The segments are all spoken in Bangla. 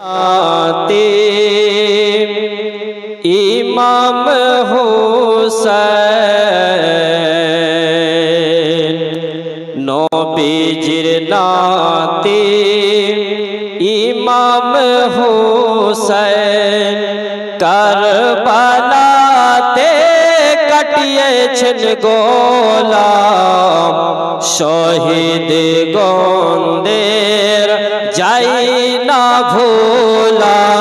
আতে ইমাম হোসেন নবীজির নাতে ইমাম হোসেন কারবালাতে কাটিয়েছেন গোলাম শহীদ গন্দের যাই না ভোলা।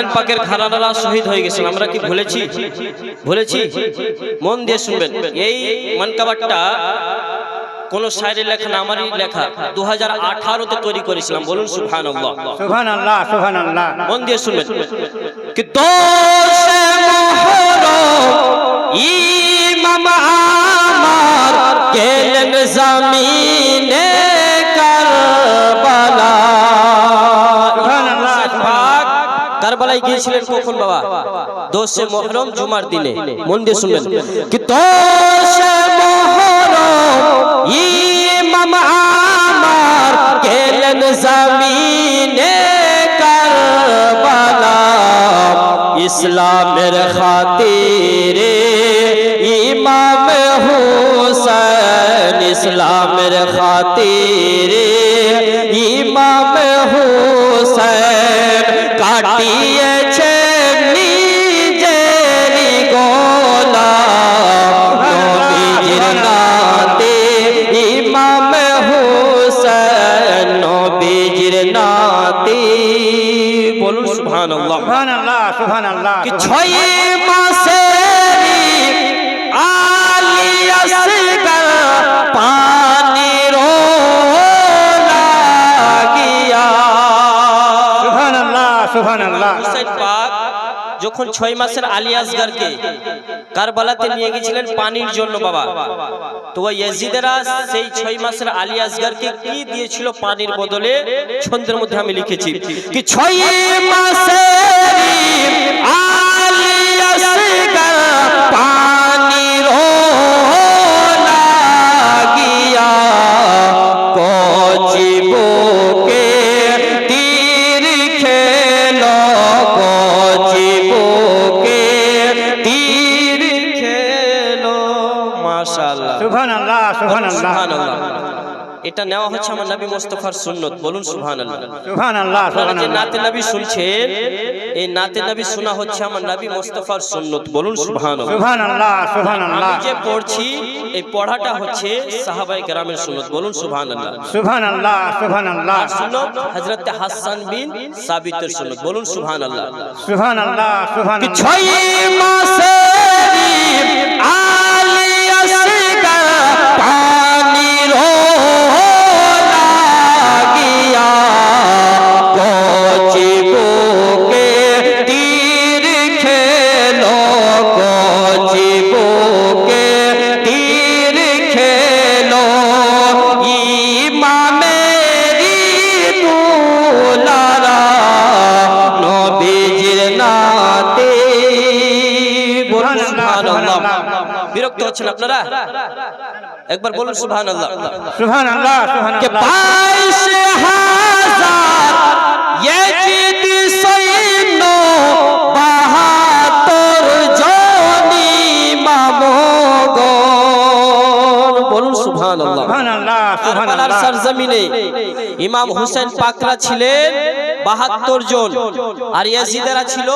হোসেন পাকের খানানারা শহীদ হয়ে গেছেন আমরা কি ভুলেছি? ভুলেছি? মন দিয়ে শুনবেন। এই মানকাবারটা কোন শায়রের লেখা না আমারই লেখা। দু হাজার আঠারোতে তৈরি করেছিলাম। বলুন সুফান সুবহানাল্লাহ সুবহানাল্লাহ। মন দিয়ে শুনবেন। কি দোষে কারবালায় গিয়েছিলেন কখন বাবা? দোষে মহরম জুমার দিনে। মন দিয়ে শুনবেন। কি দোষে মহরম? ইমাম আমার গেলেন জমিনে কারবালা। ইসলামের খাতিরে ইমাম হুসেন ইসলামের খাতিরে ইমাম হুসেন। কাটিয়েছে নিজেরই গোলা নবীজির নাতে ইমাম হুসেন নবীজির নাতে। বলুন সুবহানাল্লাহ। সুবহানাল্লাহ সুবহানাল্লাহ কি ছয় মাসেরই যখন ছয় মাসের আলী আসগারকে কারবালাতে নিয়ে গেছিলেন পানির জন্য, বাবা। তো ইয়াজিদেরা সেই ছয় মাসের আলী আসগারকে কি দিয়েছিল পানির বদলে? ছন্দের মধ্যে আমি লিখেছি কি ছয় মাসের আলী আসগার এটা নেওয়া হচ্ছে আমার নবী মুস্তাফার সুন্নত বলুন সুবহানাল্লাহ। আপনারা যে নাতে নবী শুনছেন এই নাতে নবী শোনা হচ্ছে আমার নবী মুস্তাফার সুন্নত বলুন সুবহানাল্লাহ। সুবহানাল্লাহ সুবহানাল্লাহ। আমি যে পড়ছি এই পড়াটা হচ্ছে সাহাবাই কেরামের সুন্নত বলুন সুবহানাল্লাহ। সুবহানাল্লাহ সুবহানাল্লাহ। আর সুন্নত হযরত হাসান বিন সাবিতের সুন্নত বলুন সুবহানাল্লাহ। সুবহানাল্লাহ সুবহানাল্লাহ। ছয় মাসের বিরক্ত হচ্ছেন আপনারা? একবার বলুন সৈন্য বাহাত্তর জনি বলুন সুবহানাল্লাহ। সুবহানাল্লাহ কারবালার সুবহানাল্লাহ। সরজমিনে ইমাম হুসেন পাকরা ছিলেন। বাহাত্তর জন। আর ইয়াজিদেরা ছিল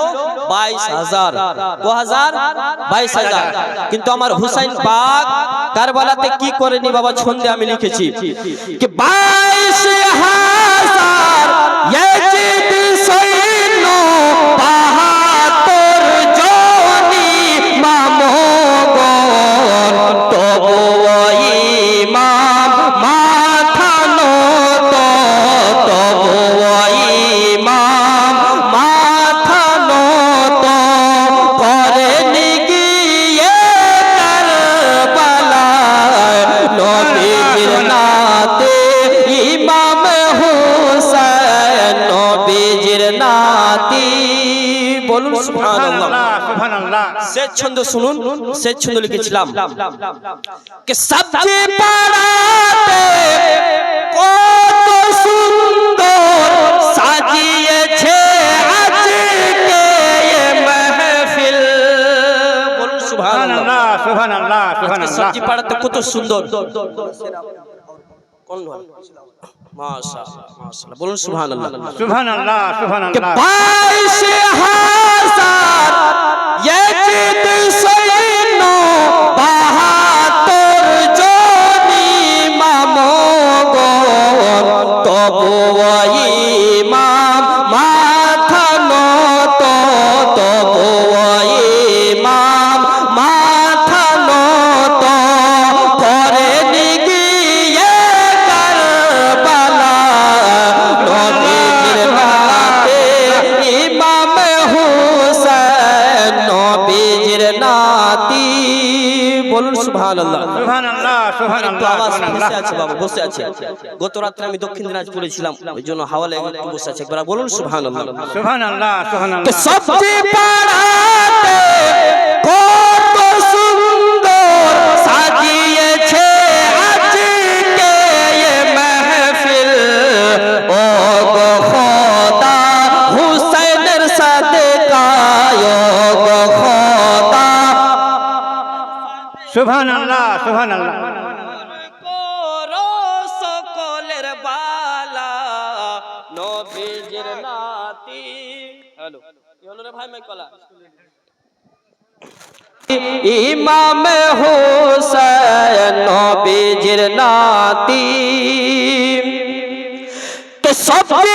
বাইশ হাজার। দু হাজার বাইশ হাজার। কিন্তু আমার হুসাইন পাক কারবালাতে কি করেনি বাবা? ছন্দে আমি লিখেছি। কি বাইশ হাজার বলুন স্বেচ্ছন্দ শুনুন স্বেচ্ছন্দ লিখেছিলাম। কে বলুন Oh. Bob. বসে আছে বাবা বসে আছে। গত রাত্রে আমি দক্ষিণ দিনাজপুরে ছিলাম ওই জন্য হাওয়া লেগে একটু বসে আছে। একবার বলুন সুবহানাল্লাহ। সুবহানাল্লাহ সুবহানাল্লাহ। সবজি পাড়াতে কত সুন্দর সাজিয়েছে আজকে এ মাহফিল। ও গো খোদা হুসাইনের সাদকায় ও গো খোদা। সুবহানাল্লাহ সুবহানাল্লাহ। নবীজির নাতি হ্যালো কি হলো রে ভাই মাইকলা ইমাম হোসেন নবীজির নাতি তো সবজি